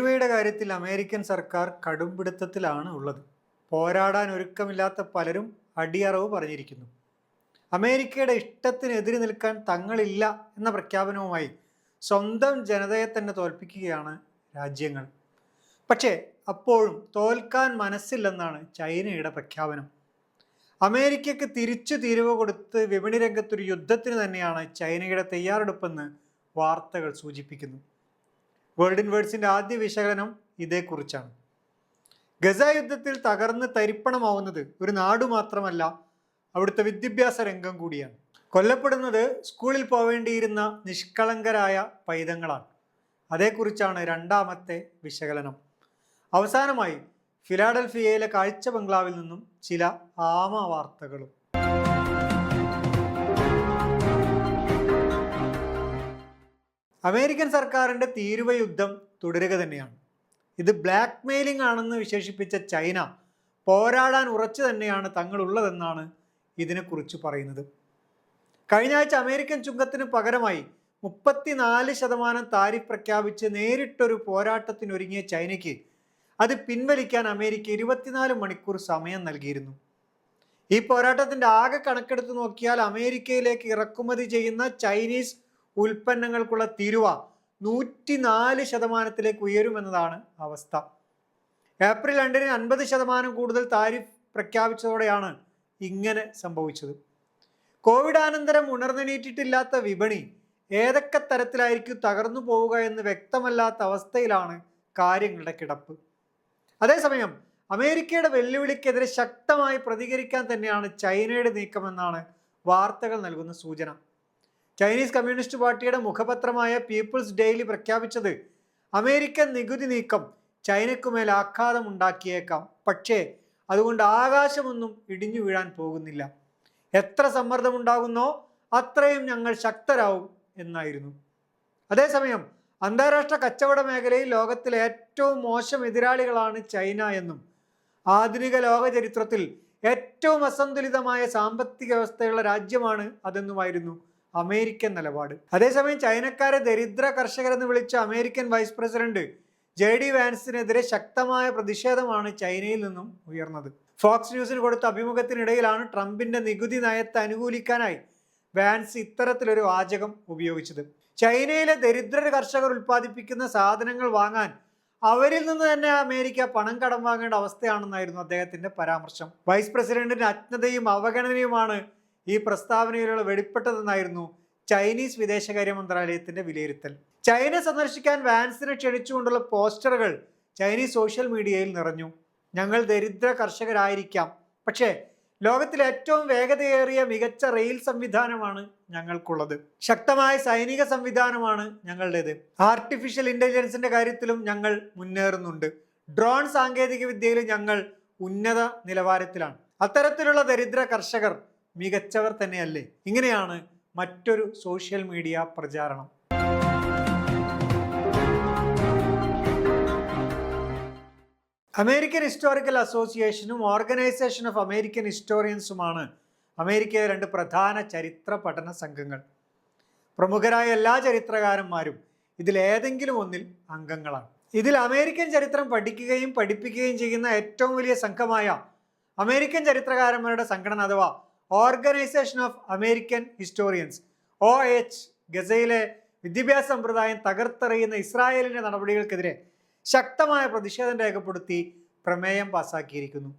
കാര്യത്തിൽ അമേരിക്കൻ സർക്കാർ കടുംപിടുത്തത്തിലാണ് ഉള്ളത്. പോരാടാൻ ഒരുക്കമില്ലാത്ത പലരും അടിയറവ് പറഞ്ഞിരിക്കുന്നു. അമേരിക്കയുടെ ഇഷ്ടത്തിനെതിരെ നിൽക്കാൻ തങ്ങളില്ല എന്ന പ്രഖ്യാപനവുമായി സ്വന്തം ജനതയെ തന്നെ തോൽപ്പിക്കുകയാണ് രാജ്യങ്ങൾ. പക്ഷേ അപ്പോഴും തോൽക്കാൻ മനസ്സില്ലെന്നാണ് ചൈനയുടെ പ്രഖ്യാപനം. അമേരിക്കയ്ക്ക് തിരിച്ചു തീരുവ കൊടുത്ത് വിപണി രംഗത്തൊരു യുദ്ധത്തിന് തന്നെയാണ് ചൈനയുടെ തയ്യാറെടുപ്പെന്ന് വാർത്തകൾ സൂചിപ്പിക്കുന്നു. വേൾഡ് ഇൻ വേഡ്സിന്റെ ആദ്യ വിശകലനം ഇതേക്കുറിച്ചാണ്. ഗസ യുദ്ധത്തിൽ തകർന്ന് തരിപ്പണമാവുന്നത് ഒരു നാട് മാത്രമല്ല അവിടുത്തെ വിദ്യാഭ്യാസ രംഗം കൂടിയാണ്. കൊല്ലപ്പെടുന്നത് സ്കൂളിൽ പോവേണ്ടിയിരുന്ന നിഷ്കളങ്കരായ പൈതങ്ങളാണ്. അതേക്കുറിച്ചാണ് രണ്ടാമത്തെ വിശകലനം. അവസാനമായി ഫിലാഡൽഫിയയിലെ കാഴ്ച ബംഗ്ലാവിൽ നിന്നും ചില ആമ വാർത്തകളും അമേരിക്കൻ സർക്കാരിന്റെ തീരുവ യുദ്ധം തുടരുക തന്നെയാണ്. ഇത് ബ്ലാക്ക് മെയിലിംഗ് ആണെന്ന് വിശേഷിപ്പിച്ച ചൈന പോരാടാൻ ഉറച്ചു തന്നെയാണ് തങ്ങളുള്ളതെന്നാണ് ഇതിനെക്കുറിച്ച് പറയുന്നത്. കഴിഞ്ഞ ആഴ്ച അമേരിക്കൻ ചുങ്കത്തിന് പകരമായി മുപ്പത്തിനാല് ശതമാനം താരിഫ് പ്രഖ്യാപിച്ച് നേരിട്ടൊരു പോരാട്ടത്തിനൊരുങ്ങിയ ചൈനയ്ക്ക് അത് പിൻവലിക്കാൻ അമേരിക്ക ഇരുപത്തിനാല് മണിക്കൂർ സമയം നൽകിയിരുന്നു. ഈ പോരാട്ടത്തിന്റെ ആകെ കണക്കെടുത്ത് നോക്കിയാൽ അമേരിക്കയിലേക്ക് ഇറക്കുമതി ചെയ്യുന്ന ചൈനീസ് ഉൽപ്പന്നങ്ങൾക്കുള്ള തീരുവ നൂറ്റിനാല് ശതമാനത്തിലേക്ക് ഉയരുമെന്നതാണ് അവസ്ഥ. ഏപ്രിൽ രണ്ടിന് അൻപത് ശതമാനം കൂടുതൽ താരിഫ് പ്രഖ്യാപിച്ചതോടെയാണ് ഇങ്ങനെ സംഭവിച്ചത്. കോവിഡ് അനന്തരം ഉണർന്നെണീറ്റിട്ടില്ലാത്ത വിപണി ഏതൊക്കെ തരത്തിലായിരിക്കും തകർന്നു പോവുക എന്ന് വ്യക്തമല്ലാത്ത അവസ്ഥയിലാണ് കാര്യങ്ങളുടെ കിടപ്പ്. അതേസമയം അമേരിക്കയുടെ വെല്ലുവിളിക്കെതിരെ ശക്തമായി പ്രതികരിക്കാൻ തന്നെയാണ് ചൈനയുടെ നീക്കമെന്നാണ് വാർത്തകൾ നൽകുന്ന സൂചന. ചൈനീസ് കമ്മ്യൂണിസ്റ്റ് പാർട്ടിയുടെ മുഖപത്രമായ പീപ്പിൾസ് ഡെയിലി പ്രഖ്യാപിച്ചത് അമേരിക്കൻ നികുതി നീക്കം ചൈനയ്ക്കുമേൽ ആഘാതം ഉണ്ടാക്കിയേക്കാം പക്ഷേ അതുകൊണ്ട് ആകാശമൊന്നും ഇടിഞ്ഞു വീഴാൻ പോകുന്നില്ല. എത്ര സമ്മർദ്ദമുണ്ടാകുന്നോ അത്രയും ഞങ്ങൾ ശക്തരാവും എന്നായിരുന്നു. അതേസമയം അന്താരാഷ്ട്ര കച്ചവട മേഖലയിൽ ലോകത്തിലെ ഏറ്റവും മോശം എതിരാളികളാണ് ചൈന എന്നും ആധുനിക ലോക ചരിത്രത്തിൽ ഏറ്റവും അസന്തുലിതമായ സാമ്പത്തിക വ്യവസ്ഥയുള്ള രാജ്യമാണ് അതെന്നുമായിരുന്നു അമേരിക്കൻ നിലപാട്. അതേസമയം ചൈനക്കാരെ ദരിദ്ര കർഷകരെന്ന് വിളിച്ച American vice president J D വാൻസിനെതിരെ ശക്തമായ പ്രതിഷേധമാണ് ചൈനയിൽ നിന്നും ഉയർന്നത്. ഫോക്സ് ന്യൂസിന് കൊടുത്ത അഭിമുഖത്തിനിടയിലാണ് ട്രംപിന്റെ നികുതി നയത്തെ അനുകൂലിക്കാനായി വാൻസ് ഇത്തരത്തിലൊരു വാചകം ഉപയോഗിച്ചത്. ചൈനയിലെ ദരിദ്ര കർഷകർ ഉൽപ്പാദിപ്പിക്കുന്ന സാധനങ്ങൾ വാങ്ങാൻ അവരിൽ നിന്ന് തന്നെ അമേരിക്ക പണം കടം വാങ്ങേണ്ട അവസ്ഥയാണെന്നായിരുന്നു അദ്ദേഹത്തിന്റെ പരാമർശം. വൈസ് പ്രസിഡന്റിന്റെ അജ്ഞതയും അവഗണനയുമാണ് ഈ പ്രസ്താവനയിലുള്ള വെളിപ്പെട്ടതെന്നായിരുന്നു ചൈനീസ് വിദേശകാര്യ മന്ത്രാലയത്തിന്റെ വിലയിരുത്തൽ. ചൈന സന്ദർശിക്കാൻ വാൻസിനെ ക്ഷണിച്ചുകൊണ്ടുള്ള പോസ്റ്ററുകൾ ചൈനീസ് സോഷ്യൽ മീഡിയയിൽ നിറഞ്ഞു. ഞങ്ങൾ ദരിദ്ര കർഷകരായിരിക്കാം. പക്ഷേ ലോകത്തിലെ ഏറ്റവും വേഗതയേറിയ മികച്ച റെയിൽ സംവിധാനമാണ് ഞങ്ങൾക്കുള്ളത്. ശക്തമായ സൈനിക സംവിധാനമാണ് ഞങ്ങളുടേത്. ആർട്ടിഫിഷ്യൽ ഇന്റലിജൻസിന്റെ കാര്യത്തിലും ഞങ്ങൾ മുന്നേറുന്നുണ്ട്. ഡ്രോൺ സാങ്കേതിക വിദ്യയിൽ ഞങ്ങൾ ഉന്നത നിലവാരത്തിലാണ്. അത്തരത്തിലുള്ള ദരിദ്ര കർഷകർ മികച്ചവർ തന്നെയല്ലേ? ഇങ്ങനെയാണ് മറ്റൊരു സോഷ്യൽ മീഡിയ പ്രചാരണം. അമേരിക്കൻ ഹിസ്റ്റോറിക്കൽ അസോസിയേഷനും ഓർഗനൈസേഷൻ ഓഫ് അമേരിക്കൻ ഹിസ്റ്റോറിയൻസുമാണ് അമേരിക്കയിലെ രണ്ട് പ്രധാന ചരിത്ര പഠന സംഘങ്ങൾ. പ്രമുഖരായ എല്ലാ ചരിത്രകാരന്മാരും ഇതിലേതെങ്കിലും ഒന്നിൽ അംഗങ്ങളാണ്. ഇതിൽ അമേരിക്കൻ ചരിത്രം പഠിക്കുകയും പഠിപ്പിക്കുകയും ചെയ്യുന്ന ഏറ്റവും വലിയ സംഘമായ അമേരിക്കൻ ചരിത്രകാരന്മാരുടെ സംഘടന അഥവാ organisation of American historians O H ഗസയിലെ വിദ്യാഭ്യാസ സമ്പ്രദായം തകർത്തെറിയുന്ന ഇസ്രായേലിന്റെ നടപടികൾക്കെതിരെ ശക്തമായ പ്രതിഷേധം രേഖപ്പെടുത്തി പ്രമേയം പാസാക്കിയിരിക്കുന്നു.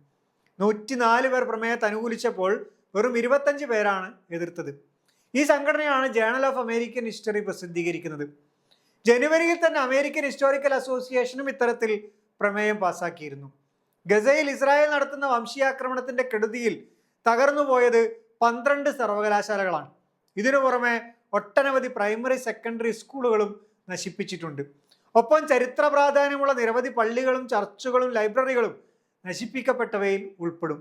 നൂറ്റിനാല് പേർ പ്രമേയത്തെ അനുകൂലിച്ചപ്പോൾ വെറും ഇരുപത്തഞ്ച് പേരാണ് എതിർത്തത്. ഈ സംഘടനയാണ് ജേണൽ ഓഫ് അമേരിക്കൻ ഹിസ്റ്ററി പ്രസിദ്ധീകരിക്കുന്നത്. ജനുവരിയിൽ തന്നെ അമേരിക്കൻ ഹിസ്റ്റോറിക്കൽ അസോസിയേഷനും ഇത്തരത്തിൽ പ്രമേയം പാസാക്കിയിരുന്നു. ഗസയിൽ ഇസ്രായേൽ നടത്തുന്ന വംശീയാക്രമണത്തിന്റെ കെടുതിയിൽ തകർന്നുപോയത് പന്ത്രണ്ട് സർവകലാശാലകളാണ്. ഇതിനു പുറമെ ഒട്ടനവധി പ്രൈമറി സെക്കൻഡറി സ്കൂളുകളും നശിപ്പിച്ചിട്ടുണ്ട്. ഒപ്പം ചരിത്ര പ്രാധാന്യമുള്ള നിരവധി പള്ളികളും ചർച്ചുകളും ലൈബ്രറികളും നശിപ്പിക്കപ്പെട്ടവയിൽ ഉൾപ്പെടും.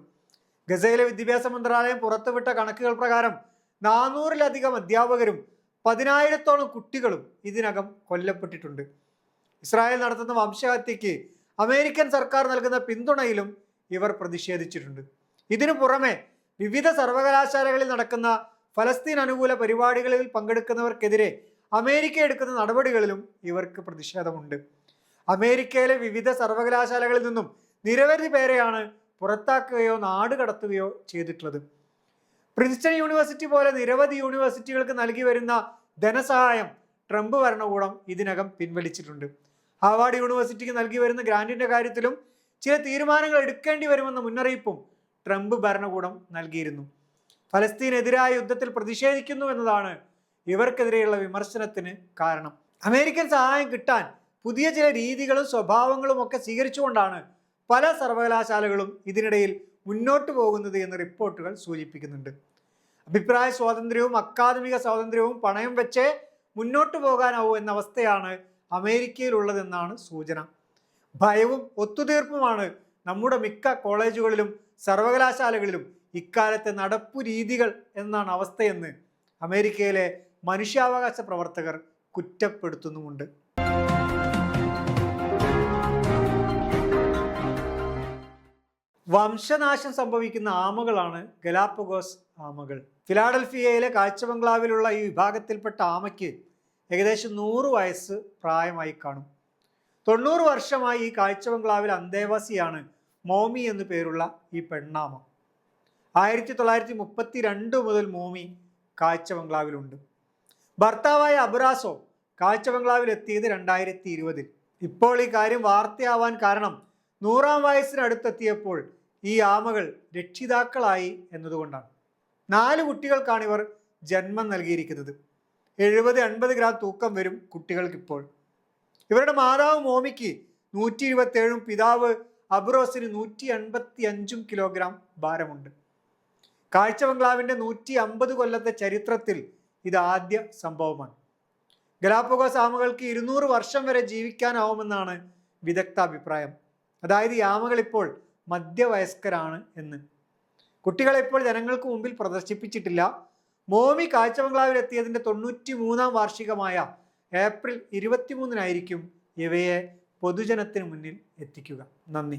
ഗസയിലെ വിദ്യാഭ്യാസ മന്ത്രാലയം പുറത്തുവിട്ട കണക്കുകൾ പ്രകാരം നാനൂറിലധികം അധ്യാപകരും പതിനായിരത്തോളം കുട്ടികളും ഇതിനകം കൊല്ലപ്പെട്ടിട്ടുണ്ട്. ഇസ്രായേൽ നടത്തുന്ന വംശഹത്യക്ക് അമേരിക്കൻ സർക്കാർ നൽകുന്ന പിന്തുണയിലും ഇവർ പ്രതിഷേധിച്ചിട്ടുണ്ട്. ഇതിനു പുറമെ വിവിധ സർവകലാശാലകളിൽ നടക്കുന്ന ഫലസ്തീൻ അനുകൂല പരിപാടികളിൽ പങ്കെടുക്കുന്നവർക്കെതിരെ അമേരിക്ക എടുക്കുന്ന നടപടികളിലും ഇവർക്ക് പ്രതിഷേധമുണ്ട്. അമേരിക്കയിലെ വിവിധ സർവകലാശാലകളിൽ നിന്നും നിരവധി പേരെയാണ് പുറത്താക്കുകയോ നാട് കടത്തുകയോ ചെയ്തിട്ടുള്ളത്. പ്രിൻസ്റ്റൺ യൂണിവേഴ്സിറ്റി പോലെ നിരവധി യൂണിവേഴ്സിറ്റികൾക്ക് നൽകി വരുന്ന ധനസഹായം ട്രംപ് ഭരണകൂടം ഇതിനകം പിൻവലിച്ചിട്ടുണ്ട്. ഹാവാർഡ് യൂണിവേഴ്സിറ്റിക്ക് നൽകി വരുന്ന ഗ്രാൻഡിന്റെ കാര്യത്തിലും ചില തീരുമാനങ്ങൾ എടുക്കേണ്ടി വരുമെന്ന മുന്നറിയിപ്പും ട്രംപ് ഭരണകൂടം നൽകിയിരുന്നു. ഫലസ്തീനെതിരായ യുദ്ധത്തിൽ പ്രതിഷേധിക്കുന്നു എന്നതാണ് ഇവർക്കെതിരെയുള്ള വിമർശനത്തിന് കാരണം. അമേരിക്കൻ സഹായം കിട്ടാൻ പുതിയ ചില രീതികളും സ്വഭാവങ്ങളും ഒക്കെ സ്വീകരിച്ചുകൊണ്ടാണ് പല സർവകലാശാലകളും ഇതിനിടയിൽ മുന്നോട്ട് പോകുന്നത് എന്ന് റിപ്പോർട്ടുകൾ സൂചിപ്പിക്കുന്നുണ്ട്. അഭിപ്രായ സ്വാതന്ത്ര്യവും അക്കാദമിക സ്വാതന്ത്ര്യവും പണയം വെച്ച് മുന്നോട്ട് പോകാനാവൂ എന്ന അവസ്ഥയാണ് അമേരിക്കയിലുള്ളതെന്നാണ് സൂചന. ഭയവും ഒത്തുതീർപ്പുമാണ് നമ്മുടെ മിക്ക കോളേജുകളിലും സർവകലാശാലകളിലും ഇക്കാലത്തെ നടപ്പു രീതികൾ എന്നാണ് അവസ്ഥയെന്ന് അമേരിക്കയിലെ മനുഷ്യാവകാശ പ്രവർത്തകർ കുറ്റപ്പെടുത്തുന്നുമുണ്ട്. വംശനാശം സംഭവിക്കുന്ന ആമകളാണ് ഗലാപ്പഗോസ് ആമകൾ. ഫിലാഡൽഫിയയിലെ കാഴ്ചബംഗ്ലാവിലുള്ള ഈ വിഭാഗത്തിൽപ്പെട്ട ആമയ്ക്ക് ഏകദേശം നൂറ് വയസ്സ് പ്രായമായി കാണും. തൊണ്ണൂറ് വർഷമായി ഈ കാഴ്ചബംഗ്ലാവിൽ അന്തേവാസിയാണ് മോമി എന്നു പേരുള്ള ഈ പെണ്ണാമം. ആയിരത്തി തൊള്ളായിരത്തി മുപ്പത്തി രണ്ട് മുതൽ മോമി കാഴ്ച ബംഗ്ലാവിലുണ്ട് ഭർത്താവായ അബുറാസോ കാഴ്ച ബംഗ്ലാവിൽ രണ്ടായിരത്തി ഇരുപതിൽ ഇപ്പോൾ ഈ കാര്യം വാർത്തയാവാൻ കാരണം നൂറാം വയസ്സിനടുത്തെത്തിയപ്പോൾ ഈ ആമകൾ രക്ഷിതാക്കളായി എന്നതുകൊണ്ടാണ്. നാല് കുട്ടികൾക്കാണ് ഇവർ ജന്മം നൽകിയിരിക്കുന്നത്. എഴുപത് അൻപത് ഗ്രാം തൂക്കം വരും കുട്ടികൾക്കിപ്പോൾ. ഇവരുടെ മാതാവ് മോമിക്ക് നൂറ്റി ഇരുപത്തേഴും പിതാവ് അബ്രോസിന് നൂറ്റി എൺപത്തി അഞ്ചും കിലോഗ്രാം ഭാരമുണ്ട്. കാഴ്ച ബംഗ്ലാവിന്റെ നൂറ്റി അമ്പത് കൊല്ലത്തെ ചരിത്രത്തിൽ ഇത് ആദ്യ സംഭവമാണ്. ഗലാപ്പഗോസ് ആമകൾക്ക് ഇരുന്നൂറ് വർഷം വരെ ജീവിക്കാനാവുമെന്നാണ് വിദഗ്ധ അഭിപ്രായം അതായത് ഈ ആമകൾ ഇപ്പോൾ മധ്യവയസ്കരാണ് എന്ന്. കുട്ടികളെ ഇപ്പോൾ ജനങ്ങൾക്ക് മുമ്പിൽ പ്രദർശിപ്പിച്ചിട്ടില്ല. മോമി കാഴ്ച ബംഗ്ലാവിൽ എത്തിയതിന്റെ തൊണ്ണൂറ്റി മൂന്നാം വാർഷികമായ ഏപ്രിൽ ഇരുപത്തിമൂന്നിനായിരിക്കും ഇവയെ പൊതുജനത്തിന് മുന്നിൽ എത്തിക്കുക. നന്ദി.